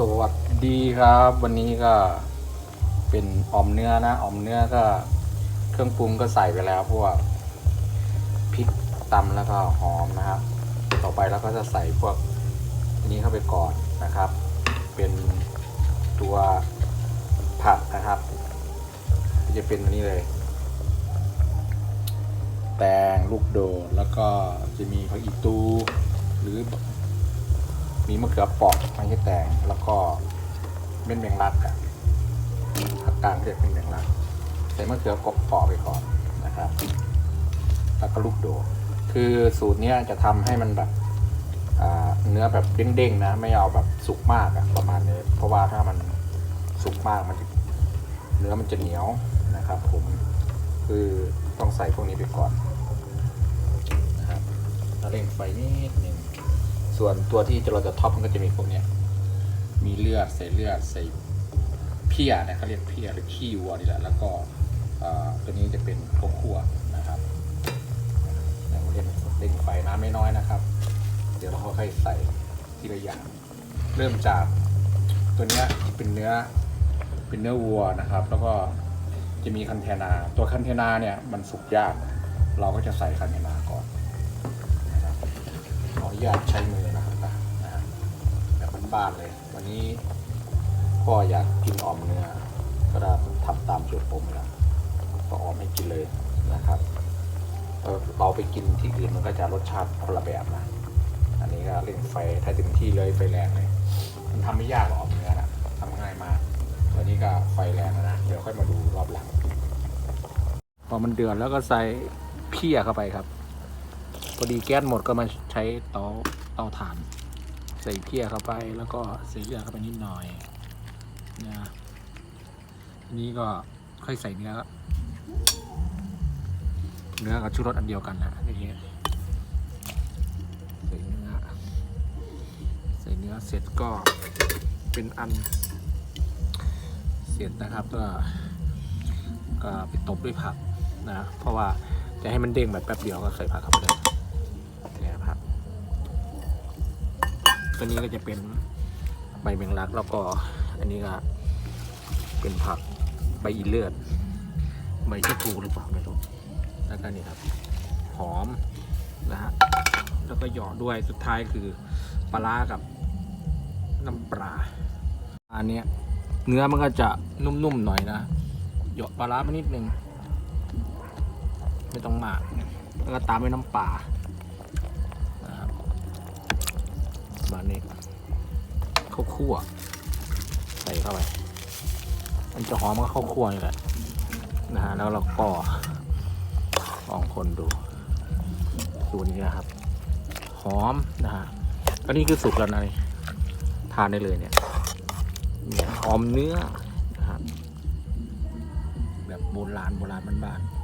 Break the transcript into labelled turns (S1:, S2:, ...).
S1: สวัสดีครับ วันนี้ก็เป็นออมเนื้อนะออมเนื้อก็เครื่องปรุงก็ใส่ไปแล้วพวกพริกตำแล้วก็หอมนะครับ ต่อไปเราก็จะใส่พวกอันนี้เข้าไปก่อนนะครับ เป็นตัวผักนะครับ จะเป็นอันนี้เลย แตงลูกโดดแล้วก็จะมีผักอีตูหรือ มีมะเขือเปอกไม่ใช่แตงแล้วก็เม็ดแมงลักอะภาคกลางเรียกเป็นแมงลักใส่มะเขือกบปอกไปก่อนนะครับ แล้วก็ลูกโดดคือสูตรเนี้ยจะทำให้มันแบบเนื้อแบบเด้งๆนะ ไม่เอาแบบสุกมากอะประมาณนี้ เพราะว่าถ้ามันสุกมากมันเนื้อมันจะเหนียวนะครับ ผมคือต้องใส่พวกนี้ไปก่อนนะครับเร่งไฟนิดหนึ่ง ส่วนตัวที่เราจะท็อปมันก็จะมีพวกเนี้ยมีเลือดใส่เลือดใส่เพี้ยนะเขาเรียกเพี้ยหรือขี้วัวนี่แหละแล้วก็ตัวนี้จะเป็นข้าวคั่วนะครับเล่นเล่นไฟน้ำไม่น้อยนะครับ เดี๋ยวเราค่อยๆใส่ทีละอย่าง เริ่มจากตัวเนี้ยเป็นเนื้อเป็นเนื้อวัวนะครับ แล้วก็จะมีคันเทนา ตัวคันเทนาเนี่ยมันสุกยาก เราก็จะใส่คันเทนาก่อน นุญาตใช้มือนะครับนะฮะแบบบ้านๆเลย วันนี้พ่ออยากกินออมเนื้อก็ได้ทำตามสูตรผมแล้วก็ออมให้กินเลยนะครับเราไปกินที่อื่นมันก็จะรสชาติคนละแบบนะอันนี้ก็เร่งไฟถ้าเต็มที่เลยไฟแรงเลย มันทำไม่ยากหรอกออมเนื้อนะทำง่ายมากวันนี้ก็ไฟแรงแล้วนะเดี๋ยวค่อยมาดูรอบหลังพอมันเดือดแล้วก็ใส่เพี้ยเข้าไปครับ พอดีแก๊สหมดก็มาใช้เตาเตาถ่าน ใส่เพี้ยเข้าไปแล้วก็ใส่เลือดเข้าไปนิดหน่อยนะนี่ก็ค่อยใส่เนื้อเนื้อกับชูรสอันเดียวกันนะอย่างเงี้ยใส่เนื้อใส่เนื้อเสร็จก็เป็นอัน เสร็จนะครับก็ก็ไปตบด้วยผักนะเพราะว่าจะให้มันเด้งแบบแป๊บเดียวก็ใส่ผักเข้าไปเลย ตัวนี้ก็จะเป็นใบแมงลักแล้วก็อันนี้ก็เป็นผักใบอีเลือด ใบชะพูหรือเปล่าไม่รู้แล้วก็นี่ครับ หอมนะฮะแล้วก็หยอดด้วยสุดท้ายคือปลากับน้ำปลาอันเนี้ยเนื้อมันก็จะนุ่มๆหน่อยนะหยอดปลาร้าไปนิดนึงไม่ต้องมาก แล้วก็ตามด้วยน้ำปลา มาเน็กข้าวคั่ว ใส่เข้าไป มันจะหอมก็ข้าวคั่วนี่แหละนะฮะแล้วเราก็ลองคนดูดูนี้นะครับ หอมนะฮะอันนี้คือสุกแล้วนะนี่ทานได้เลยเนี่ยเนี่ยหอมเนื้อนะครับแบบโบราณโบราณบ้านๆ